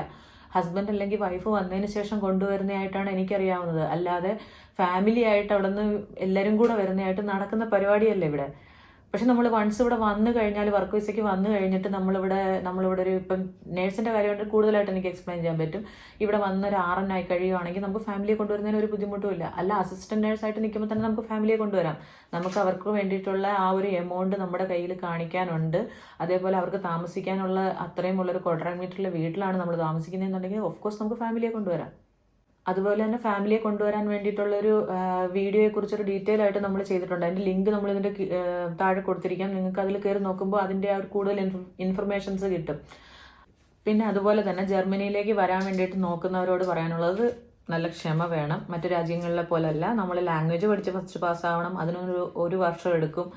ഹസ്ബൻഡ് അല്ലെങ്കിൽ വൈഫ് വന്നതിന് ശേഷം കൊണ്ടുവരുന്നതായിട്ടാണ് എനിക്കറിയാവുന്നത്. അല്ലാതെ ഫാമിലി ആയിട്ട് അവിടെ നിന്ന് എല്ലാവരും കൂടെ വരുന്നതായിട്ട് നടക്കുന്ന പരിപാടിയല്ല ഇവിടെ? പക്ഷെ നമ്മൾ വൺസ് ഇവിടെ വന്നു കഴിഞ്ഞാൽ വർക്ക് വിസയ്ക്ക് വന്നു കഴിഞ്ഞിട്ട് നമ്മളിവിടെ നമ്മളിവിടെ ഒരു ഇപ്പം നേഴ്സിന്റെ കാര്യം കൊണ്ട് കൂടുതലായിട്ട് എനിക്ക് എക്സ്പ്ലെയിൻ ചെയ്യാൻ പറ്റും. ഇവിടെ വന്ന് ഒരു ആയി കഴിയുവാണെങ്കിൽ നമുക്ക് ഫാമിലിയെ കൊണ്ടുവരുന്നതിന് ഒരു ബുദ്ധിമുട്ടുമില്ല അല്ല അസിസ്റ്റന്റ് നേഴ്സായിട്ട് നിൽക്കുമ്പോൾ തന്നെ നമുക്ക് ഫാമിലിയെ കൊണ്ടുവരാം. നമുക്ക് അവർക്ക് വേണ്ടിയിട്ടുള്ള ആ ഒരു എമൗണ്ട് നമ്മുടെ കയ്യിൽ കാണിക്കാനുണ്ട്. അതേപോലെ അവർക്ക് താമസിക്കാനുള്ള അത്രയും ഉള്ളൊരു ക്വാഡ്രാമീറ്ററിലെ വീട്ടിലാണ് നമ്മൾ താമസിക്കുന്നതെന്നുണ്ടെങ്കിൽ ഓഫ് കോഴ്സ് നമുക്ക് ഫാമിലിയെ കൊണ്ടുവരാം. അതുപോലെ തന്നെ ഫാമിലിയെ കൊണ്ടുവരാൻ വേണ്ടിയിട്ടുള്ളൊരു വീഡിയോയെ കുറിച്ചൊരു ഡീറ്റെയിൽ ആയിട്ട് നമ്മൾ ചെയ്തിട്ടുണ്ട്. അതിന്റെ ലിങ്ക് നമ്മൾ ഇതിന്റെ താഴെ കൊടുത്തിരിക്കാം. നിങ്ങൾക്ക് അതിൽ കയറി നോക്കുമ്പോൾ അതിന്റെ ആ ഒരു കൂടുതൽ ഇൻഫർമേഷൻസ് കിട്ടും. പിന്നെ അതുപോലെ തന്നെ ജർമ്മനിയിലേക്ക് വരാൻ വേണ്ടിയിട്ട് നോക്കുന്നവരോട് പറയാനുള്ളത് നല്ല ക്ഷമ വേണം. മറ്റു രാജ്യങ്ങളിലെ പോലല്ല. നമ്മൾ ലാംഗ്വേജ് പഠിച്ച് ഫസ്റ്റ് പാസ് ആവണം. അതിനൊരു ഒരു വർഷം എടുക്കും.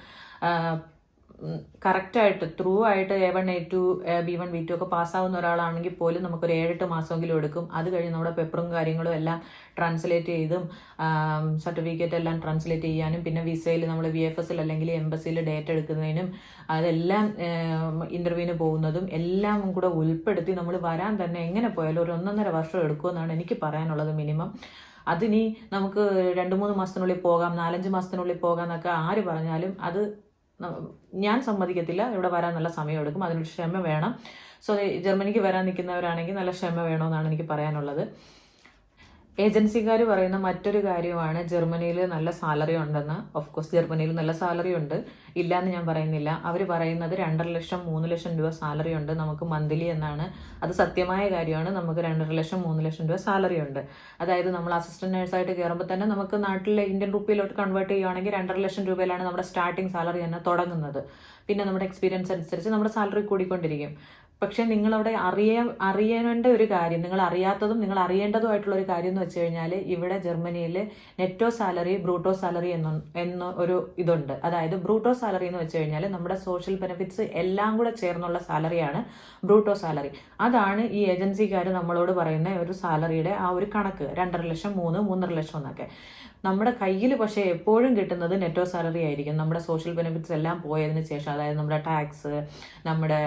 കറക്റ്റായിട്ട് ത്രൂ ആയിട്ട് A one A two B one B two ഒക്കെ പാസ്സാവുന്ന ഒരാളാണെങ്കിൽ പോലും നമുക്കൊരു ഏഴെട്ട് മാസമെങ്കിലും എടുക്കും. അത് കഴിഞ്ഞ് നമ്മുടെ പേപ്പറും കാര്യങ്ങളും എല്ലാം ട്രാൻസ്ലേറ്റ് ചെയ്തും സർട്ടിഫിക്കറ്റ് എല്ലാം ട്രാൻസ്ലേറ്റ് ചെയ്യാനും പിന്നെ വിസയിൽ നമ്മൾ വി എഫ് എസിൽ അല്ലെങ്കിൽ എംബസിയിൽ ഡേറ്റ എടുക്കുന്നതിനും അതെല്ലാം ഇന്റർവ്യൂവിന് പോകുന്നതും എല്ലാം കൂടെ ഉൾപ്പെടുത്തി നമ്മൾ വരാൻ തന്നെ എങ്ങനെ പോയാലും ഒരു ഒന്നൊന്നര വർഷം എടുക്കുമെന്നാണ് എനിക്ക് പറയാനുള്ളത് മിനിമം. അതിനി നമുക്ക് രണ്ട് മൂന്ന് മാസത്തിനുള്ളിൽ പോകാം നാലഞ്ച് മാസത്തിനുള്ളിൽ പോകാം എന്നൊക്കെ ആര് പറഞ്ഞാലും അത് ഞാൻ സമ്മതിക്കത്തില്ല. ഇവിടെ വരാൻ നല്ല സമയം എടുക്കും അതിനൊരു ക്ഷമ വേണം. സോ ജർമ്മനിക്ക് വരാൻ നിൽക്കുന്നവരാണെങ്കിൽ നല്ല ക്ഷമ വേണമെന്നാണ് എനിക്ക് പറയാനുള്ളത്. ഏജൻസിക്കാർ പറയുന്ന മറ്റൊരു കാര്യമാണ് ജർമ്മനിയിൽ നല്ല സാലറി ഉണ്ടെന്ന്. ഓഫ് കോഴ്സ് ജർമ്മനിയിൽ നല്ല സാലറി ഉണ്ട്. ഇല്ല എന്ന് ഞാൻ പറയുന്നില്ല. അവർ പറയുന്നത് രണ്ടര ലക്ഷം മൂന്ന് ലക്ഷം രൂപ സാലറി ഉണ്ട് നമുക്ക് മന്ത്ലി എന്നാണ്. അത് സത്യമായ കാര്യമാണ്. നമുക്ക് രണ്ടര ലക്ഷം മൂന്ന് ലക്ഷം രൂപ സാലറി ഉണ്ട്. അതായത് നമ്മൾ അസിസ്റ്റന്റ് നേഴ്സായിട്ട് കയറുമ്പോൾ തന്നെ നമുക്ക് നാട്ടിലെ ഇന്ത്യൻ റുപ്പിയിലോട്ട് കൺവേർട്ട് ചെയ്യുകയാണെങ്കിൽ രണ്ടര ലക്ഷം രൂപയിലാണ് നമ്മുടെ സ്റ്റാർട്ടിംഗ് സാലറി തന്നെ തുടങ്ങുന്നത്. പിന്നെ നമ്മുടെ എക്സ്പീരിയൻസ് അനുസരിച്ച് നമ്മുടെ സാലറി കൂടിക്കൊണ്ടിരിക്കും. പക്ഷെ നിങ്ങളവിടെ അറിയാൻ അറിയേണ്ട ഒരു കാര്യം നിങ്ങൾ അറിയാത്തതും നിങ്ങൾ അറിയേണ്ടതുമായിട്ടുള്ള ഒരു കാര്യം എന്ന് വെച്ച് കഴിഞ്ഞാൽ ഇവിടെ ജർമ്മനിയിൽ നെറ്റോ സാലറി ബ്രൂട്ടോ സാലറി എന്ന എന്ന ഒരു ഇതുണ്ട്. അതായത് ബ്രൂട്ടോ സാലറി എന്ന് വെച്ച് കഴിഞ്ഞാൽ നമ്മുടെ സോഷ്യൽ ബെനിഫിറ്റ്സ് എല്ലാം കൂടെ ചേർന്നുള്ള സാലറിയാണ് ബ്രൂട്ടോ സാലറി. അതാണ് ഈ ഏജൻസിക്കാർ നമ്മളോട് പറയുന്ന ഒരു സാലറിയുടെ ആ ഒരു കണക്ക് രണ്ടര ലക്ഷം മൂന്ന് മൂന്നര ലക്ഷം എന്നൊക്കെ. നമ്മുടെ കയ്യിൽ പക്ഷേ എപ്പോഴും കിട്ടുന്നത് നെറ്റോ സാലറി ആയിരിക്കും. നമ്മുടെ സോഷ്യൽ ബെനിഫിറ്റ്സ് എല്ലാം പോയതിന് ശേഷം അതായത് നമ്മുടെ ടാക്സ് നമ്മുടെ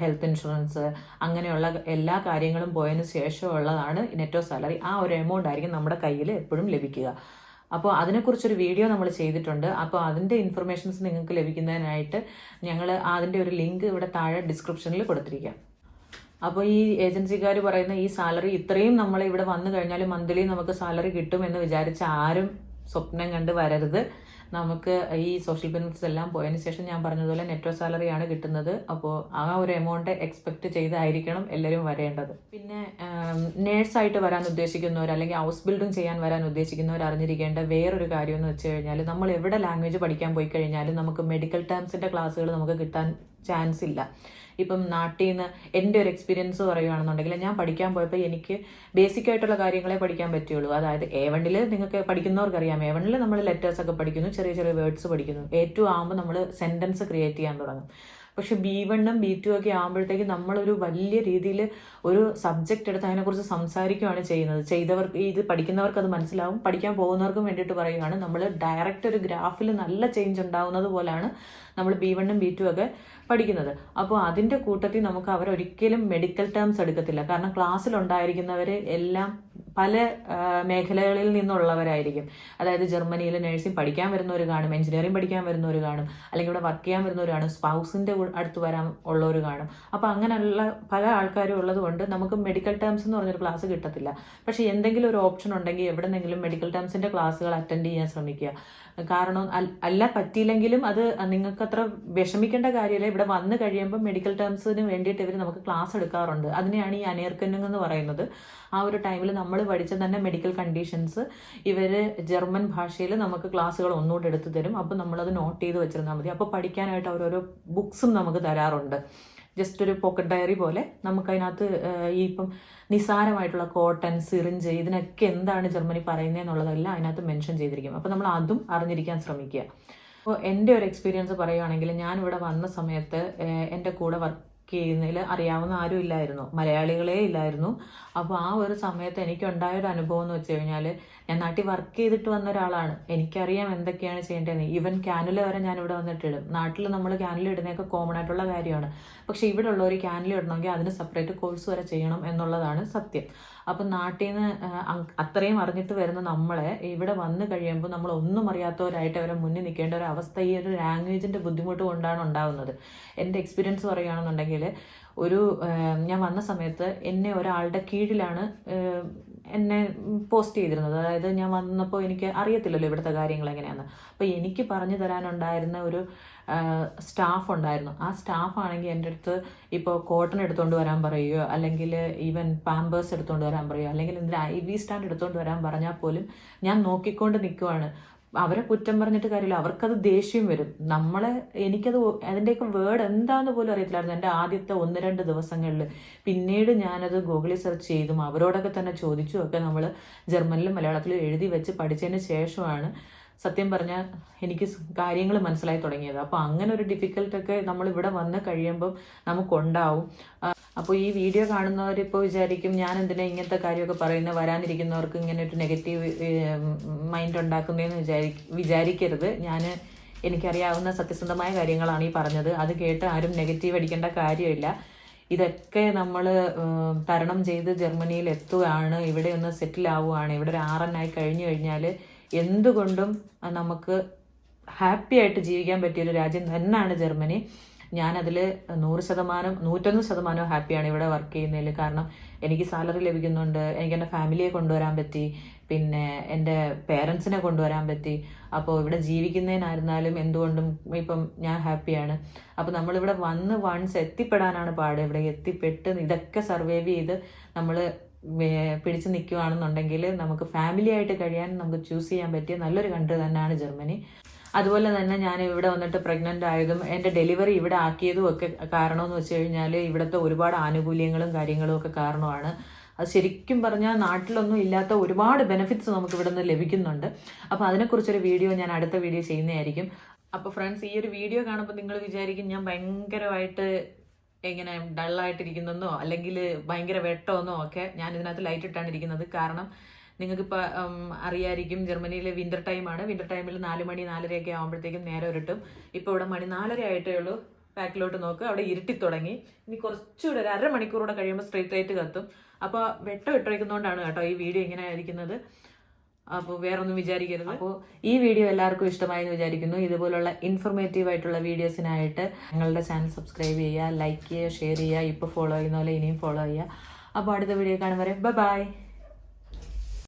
ഹെൽത്ത് ഇൻഷുറൻസ് അങ്ങനെയുള്ള എല്ലാ കാര്യങ്ങളും പോയതിന് ശേഷമുള്ളതാണ് നെറ്റോ സാലറി. ആ ഒരു എമൗണ്ട് ആയിരിക്കും നമ്മുടെ കയ്യിൽ എപ്പോഴും ലഭിക്കുക. അപ്പോൾ അതിനെക്കുറിച്ചൊരു വീഡിയോ നമ്മൾ ചെയ്തിട്ടുണ്ട്. അപ്പോൾ അതിന്റെ ഇൻഫർമേഷൻസ് നിങ്ങൾക്ക് ലഭിക്കുന്നതിനായിട്ട് ഞങ്ങൾ അതിന്റെ ഒരു ലിങ്ക് ഇവിടെ താഴെ ഡിസ്ക്രിപ്ഷനിൽ കൊടുത്തിരിക്കാം. അപ്പോൾ ഈ ഏജൻസിക്കാർ പറയുന്ന ഈ സാലറി ഇത്രയും നമ്മൾ ഇവിടെ വന്നു കഴിഞ്ഞാൽ മന്ത്ലി നമുക്ക് സാലറി കിട്ടുമെന്ന് വിചാരിച്ച ആരും സ്വപ്നം കണ്ട് വരരുത്. നമുക്ക് ഈ സോഷ്യൽ ബെനിഫിറ്റ്സ് എല്ലാം പോയതിന് ശേഷം ഞാൻ പറഞ്ഞതുപോലെ നെറ്റോ സാലറിയാണ് കിട്ടുന്നത്. അപ്പോൾ ആ ഒരു എമൗണ്ട് എക്സ്പെക്ട് ചെയ്തായിരിക്കണം എല്ലാവരും വരേണ്ടത്. പിന്നെ നേഴ്സായിട്ട് വരാൻ ഉദ്ദേശിക്കുന്നവർ അല്ലെങ്കിൽ ഹൗസ് ബിൽഡിംഗ് ചെയ്യാൻ വരാൻ ഉദ്ദേശിക്കുന്നവർ അറിഞ്ഞിരിക്കേണ്ട വേറൊരു കാര്യം എന്ന് വെച്ച് കഴിഞ്ഞാൽ നമ്മൾ എവിടെ ലാംഗ്വേജ് പഠിക്കാൻ പോയി കഴിഞ്ഞാലും നമുക്ക് മെഡിക്കൽ ടേംസിന്റെ ക്ലാസ്സുകൾ നമുക്ക് കിട്ടാൻ ചാൻസ് ഇല്ല. ഇപ്പം നാട്ടിൽ നിന്ന് എന്റെ ഒരു എക്സ്പീരിയൻസ് പറയുകയാണെന്നുണ്ടെങ്കിൽ ഞാൻ പഠിക്കാൻ പോയപ്പോൾ എനിക്ക് ബേസിക് ആയിട്ടുള്ള കാര്യങ്ങളെ പഠിക്കാൻ പറ്റുള്ളൂ. അതായത് എ വണ്ണിൽ നിങ്ങൾക്ക് പഠിക്കുന്നവർക്കറിയാം. എ വണ്ണിൽ നമ്മൾ ലെറ്റേഴ്സ് ഒക്കെ പഠിക്കുന്നു ചെറിയ ചെറിയ വേർഡ്സ് പഠിക്കുന്നു. എ ടു ആകുമ്പോൾ നമ്മൾ സെന്റൻസ് ക്രിയേറ്റ് ചെയ്യാൻ തുടങ്ങും. പക്ഷെ ബി വണ്ണും ബി ടു ഒക്കെ ആകുമ്പോഴത്തേക്ക് നമ്മളൊരു വലിയ രീതിയിൽ ഒരു സബ്ജക്റ്റ് എടുത്ത് അതിനെക്കുറിച്ച് സംസാരിക്കുകയാണ് ചെയ്യുന്നത്. ചെയ്തവർക്ക് ഇത് പഠിക്കുന്നവർക്ക് അത് മനസ്സിലാവും. പഠിക്കാൻ പോകുന്നവർക്കും വേണ്ടിയിട്ട് പറയുകയാണ് നമ്മൾ ഡയറക്റ്റ് ഒരു ഗ്രാഫിൽ നല്ല ചേഞ്ച് ഉണ്ടാകുന്നത് പോലാണ് നമ്മൾ ബി വണ്ണും ബി ടു ഒക്കെ പഠിക്കുന്നത്. അപ്പോൾ അതിന്റെ കൂട്ടത്തിൽ നമുക്ക് അവരൊരിക്കലും മെഡിക്കൽ ടേംസ് എടുക്കത്തില്ല. കാരണം ക്ലാസ്സിലുണ്ടായിരിക്കുന്നവർ എല്ലാം പല മേഖലകളിൽ നിന്നുള്ളവരായിരിക്കും. അതായത് ജർമ്മനിയിൽ നഴ്സിംഗ് പഠിക്കാൻ വരുന്നവർ കാണും എഞ്ചിനീയറിംഗ് പഠിക്കാൻ വരുന്നവർ കാണും അല്ലെങ്കിൽ ഇവിടെ വർക്ക് ചെയ്യാൻ വരുന്നവർ കാണും സ്പൗസിന്റെ അടുത്ത് വരാൻ ഉള്ളവർ കാണും. അപ്പോൾ അങ്ങനെയുള്ള പല ആൾക്കാരും ഉള്ളതുകൊണ്ട് നമുക്ക് മെഡിക്കൽ ടേംസ് എന്ന് പറഞ്ഞൊരു ക്ലാസ് കിട്ടത്തില്ല. പക്ഷേ എന്തെങ്കിലും ഒരു ഓപ്ഷൻ ഉണ്ടെങ്കിൽ എവിടെന്നെങ്കിലും മെഡിക്കൽ ടേംസിന്റെ ക്ലാസ്സുകൾ അറ്റൻഡ് ചെയ്യാൻ ശ്രമിക്കുക. കാരണം അല്ല പറ്റിയില്ലെങ്കിലും അത് നിങ്ങൾക്ക് അത്ര വിഷമിക്കേണ്ട കാര്യമില്ല. ഇവിടെ വന്നു കഴിയുമ്പോൾ മെഡിക്കൽ ടേംസിന് വേണ്ടിയിട്ട് ഇവർ നമുക്ക് ക്ലാസ് എടുക്കാറുണ്ട്. അതിനെയാണ് ഈ അനേർക്കന്നിങ് എന്ന് പറയുന്നത്. ആ ഒരു ടൈമിൽ നമ്മൾ പഠിച്ച തന്നെ മെഡിക്കൽ കണ്ടീഷൻസ് ഇവർ ജർമ്മൻ ഭാഷയിൽ നമുക്ക് ക്ലാസ്സുകൾ ഒന്നുകൂടെ എടുത്തു തരും. അപ്പോൾ നമ്മളത് നോട്ട് ചെയ്ത് വെച്ചിരുന്നാൽ മതി. അപ്പോൾ പഠിക്കാനായിട്ട് അവരോരോ ബുക്സും നമുക്ക് തരാറുണ്ട്. ജസ്റ്റ് ഒരു പോക്കറ്റ് ഡയറി പോലെ നമുക്കതിനകത്ത് ഈ ഇപ്പം നിസാരമായിട്ടുള്ള കോട്ടൺ സിറിഞ്ച് ഇതിനൊക്കെ എന്താണ് ജർമ്മനി പറയുന്നത് എന്നുള്ളതെല്ലാം അതിനകത്ത് മെൻഷൻ ചെയ്തിരിക്കും. അപ്പോൾ നമ്മൾ അതും അറിഞ്ഞിരിക്കാൻ ശ്രമിക്കുക. അപ്പോൾ എന്റെ ഒരു എക്സ്പീരിയൻസ് പറയുകയാണെങ്കിൽ ഞാൻ ഇവിടെ വന്ന സമയത്ത് എന്റെ കൂടെ വർക്ക് ചെയ്യുന്നതിൽ അറിയാവുന്ന ആരും ഇല്ലായിരുന്നു. മലയാളികളേ ഇല്ലായിരുന്നു. അപ്പോൾ ആ ഒരു സമയത്ത് എനിക്കുണ്ടായ ഒരു അനുഭവം എന്ന് വെച്ച് കഴിഞ്ഞാൽ ഞാൻ നാട്ടിൽ വർക്ക് ചെയ്തിട്ട് വന്ന ഒരാളാണ്. എനിക്കറിയാം എന്തൊക്കെയാണ് ചെയ്യേണ്ടതെന്ന്. ഈവൻ ക്യാനുല വരെ ഞാൻ ഇവിടെ വന്നിട്ടിടും. നാട്ടിൽ നമ്മൾ ക്യാനുല ഇടുന്നതൊക്കെ കോമൺ ആയിട്ടുള്ള കാര്യമാണ്. പക്ഷേ ഇവിടെ ഉള്ളവർ ക്യാനുല ഇടണമെങ്കിൽ അതിന് സെപ്പറേറ്റ് കോഴ്സ് വരെ ചെയ്യണം എന്നുള്ളതാണ് സത്യം. അപ്പം നാട്ടിൽ നിന്ന് അത്രയും അറിഞ്ഞിട്ട് വരുന്ന നമ്മളെ ഇവിടെ വന്നു കഴിയുമ്പോൾ നമ്മൾ ഒന്നും അറിയാത്തവരായിട്ട് അവരെ മുന്നിൽ നിൽക്കേണ്ട ഒരു അവസ്ഥ ഈ ഒരു ലാംഗ്വേജിന്റെ ബുദ്ധിമുട്ട് കൊണ്ടാണ് ഉണ്ടാകുന്നത് എന്റെ എക്സ്പീരിയൻസ് പറയുകയാണെന്നുണ്ടെങ്കിൽ ഒരു ഞാൻ വന്ന സമയത്ത് എന്നെ ഒരാളുടെ കീഴിലാണ് എന്നെ പോസ്റ്റ് ചെയ്തിരുന്നത്. അതായത് ഞാൻ വന്നപ്പോൾ എനിക്ക് അറിയത്തില്ലല്ലോ ഇവിടുത്തെ കാര്യങ്ങൾ എങ്ങനെയാണെന്ന് അപ്പോൾ എനിക്ക് പറഞ്ഞു തരാനുണ്ടായിരുന്ന ഒരു സ്റ്റാഫ് ഉണ്ടായിരുന്നു. ആ സ്റ്റാഫ് ആണെങ്കിൽ എന്റെ അടുത്ത് ഇപ്പോൾ കോട്ടൺ എടുത്തുകൊണ്ട് വരാൻ പറയുകയോ അല്ലെങ്കിൽ ഈവൻ പാമ്പേഴ്സ് എടുത്തുകൊണ്ട് വരാൻ പറയുകയോ അല്ലെങ്കിൽ എന്തിനാ ഐ വി സ്റ്റാൻഡ് എടുത്തുകൊണ്ട് വരാൻ പറഞ്ഞാൽ പോലും ഞാൻ നോക്കിക്കൊണ്ട് നിൽക്കുവാണ് അവരെ കുറ്റം പറഞ്ഞിട്ട് കാര്യമില്ല. അവർക്കത് ദേഷ്യം വരും. നമ്മളെ എനിക്കത് അതിന്റെയൊക്കെ വേർഡ് എന്താന്ന് പോലും അറിയത്തില്ലായിരുന്നു എന്റെ ആദ്യത്തെ ഒന്ന് രണ്ട് ദിവസങ്ങളിൽ. പിന്നീട് ഞാനത് ഗൂഗിളിൽ സെർച്ച് ചെയ്തും അവരോടൊക്കെ തന്നെ ചോദിച്ചും ഒക്കെ നമ്മൾ ജർമ്മനിലും മലയാളത്തിലും എഴുതി വെച്ച് പഠിച്ചതിന് ശേഷമാണ് സത്യം പറഞ്ഞാൽ എനിക്ക് കാര്യങ്ങൾ മനസ്സിലായി തുടങ്ങിയത്. അപ്പോൾ അങ്ങനെ ഒരു ഡിഫിക്കൽട്ടൊക്കെ നമ്മൾ ഇവിടെ വന്ന് കഴിയുമ്പം നമുക്കുണ്ടാവും. അപ്പോൾ ഈ വീഡിയോ കാണുന്നവരിപ്പോൾ വിചാരിക്കും ഞാൻ എന്തിനാ ഇങ്ങനത്തെ കാര്യമൊക്കെ പറയുന്നത് വരാനിരിക്കുന്നവർക്ക് ഇങ്ങനെ ഒരു നെഗറ്റീവ് മൈൻഡ് ഉണ്ടാക്കുന്നതെന്ന് വിചാരി വിചാരിക്കരുത്. ഞാൻ എനിക്കറിയാവുന്ന സത്യസന്ധമായ കാര്യങ്ങളാണ് ഈ പറഞ്ഞത്. അത് കേട്ട് ആരും നെഗറ്റീവ് അടിക്കേണ്ട കാര്യമില്ല. ഇതൊക്കെ നമ്മൾ തരണം ചെയ്ത് ജർമ്മനിയിൽ എത്തുകയാണ് ഇവിടെ ഒന്ന് സെറ്റിൽ ആവുകയാണ് ഇവിടെ ഒരു ആയി കഴിഞ്ഞു കഴിഞ്ഞാൽ എന്തുകൊണ്ടും നമുക്ക് ഹാപ്പി ആയിട്ട് ജീവിക്കാൻ പറ്റിയ ഒരു രാജ്യം തന്നെയാണ് ജർമ്മനി. ഞാനതിൽ നൂറ് ശതമാനം നൂറ്റൊന്ന് ശതമാനം ഹാപ്പിയാണ് ഇവിടെ വർക്ക് ചെയ്യുന്നതിൽ. കാരണം എനിക്ക് സാലറി ലഭിക്കുന്നുണ്ട് എനിക്ക് എന്റെ ഫാമിലിയെ കൊണ്ടുവരാൻ പറ്റി പിന്നെ എന്റെ പേരൻസിനെ കൊണ്ടുവരാൻ പറ്റി. അപ്പോൾ ഇവിടെ ജീവിക്കുന്നതിനായിരുന്നാലും എന്തുകൊണ്ടും ഇപ്പം ഞാൻ ഹാപ്പിയാണ് അപ്പോൾ നമ്മളിവിടെ വന്ന് വൺസ് എത്തിപ്പെടാനാണ് പാട്. ഇവിടെ എത്തിപ്പെട്ട് ഇതൊക്കെ സർവൈവ് ചെയ്ത് നമ്മൾ പിടിച്ചു നിൽക്കുകയാണെന്നുണ്ടെങ്കിൽ നമുക്ക് ഫാമിലി ആയിട്ട് കഴിയാൻ നമുക്ക് ചൂസ് ചെയ്യാൻ പറ്റിയ നല്ലൊരു കൺട്രി തന്നെയാണ് ജർമ്മനി. അതുപോലെ തന്നെ ഞാൻ ഇവിടെ വന്നിട്ട് പ്രഗ്നന്റ് ആയതും എന്റെ ഡെലിവറി ഇവിടെ ആക്കിയതും ഒക്കെ കാരണമെന്ന് വെച്ച് കഴിഞ്ഞാൽ ഇവിടുത്തെ ഒരുപാട് ആനുകൂല്യങ്ങളും കാര്യങ്ങളും ഒക്കെ കാരണമാണ്. അത് ശരിക്കും പറഞ്ഞാൽ നാട്ടിലൊന്നും ഇല്ലാത്ത ഒരുപാട് ബെനിഫിറ്റ്സ് നമുക്ക് ഇവിടെ നിന്ന് ലഭിക്കുന്നുണ്ട്. അപ്പോൾ അതിനെക്കുറിച്ചൊരു വീഡിയോ ഞാൻ അടുത്ത വീഡിയോ ചെയ്യുന്നതായിരിക്കും. അപ്പോൾ ഫ്രണ്ട്സ് ഈ ഒരു വീഡിയോ കാണുമ്പോൾ നിങ്ങൾ വിചാരിക്കും ഞാൻ ഭയങ്കരമായിട്ട് ഇങ്ങനെ ഡള്ളായിട്ടിരിക്കുന്നെന്നോ അല്ലെങ്കിൽ ഭയങ്കര വെട്ടമെന്നോ ഒക്കെ ഞാൻ ഇതിനകത്ത് ലൈറ്റ് ഇട്ടാണ് ഇരിക്കുന്നത്. കാരണം നിങ്ങൾക്കിപ്പോൾ അറിയായിരിക്കും ജർമ്മനിയിലെ വിന്റർ ടൈമാണ് വിന്റർ ടൈമിൽ നാല് മണി നാലരയൊക്കെ ആകുമ്പോഴത്തേക്കും നേരെ ഇരുട്ടും ഇപ്പോൾ ഇവിടെ മണി നാലര ആയിട്ടേ ഉള്ളൂ. പാക്കിലോട്ട് നോക്കുക അവിടെ ഇരുട്ടി തുടങ്ങി. ഇനി കുറച്ചുകൂടെ ഒരു അരമണിക്കൂറോടെ കഴിയുമ്പോൾ സ്ട്രീറ്റ് ലൈറ്റ് കത്തും. അപ്പോൾ വെട്ടം ഇട്ടിരിക്കുന്നതുകൊണ്ടാണ് കേട്ടോ ഈ വീഡിയോ ഇങ്ങനെ ആയിരിക്കുന്നത് അപ്പോൾ വേറൊന്നും വിചാരിക്കരുത്. അപ്പോൾ ഈ വീഡിയോ എല്ലാവർക്കും ഇഷ്ടമായി എന്ന് വിചാരിക്കുന്നു. ഇതുപോലുള്ള ഇൻഫോർമേറ്റീവ് ആയിട്ടുള്ള വീഡിയോസിനായിട്ട് ഞങ്ങളുടെ ചാനൽ സബ്സ്ക്രൈബ് ചെയ്യുക ലൈക്ക് ചെയ്യുക ഷെയർ ചെയ്യുക ഇപ്പോൾ ഫോളോ ചെയ്യുന്ന പോലെ ഇനിയും ഫോളോ ചെയ്യുക. അപ്പോൾ അടുത്ത വീഡിയോ കാണും വരെ. ബൈ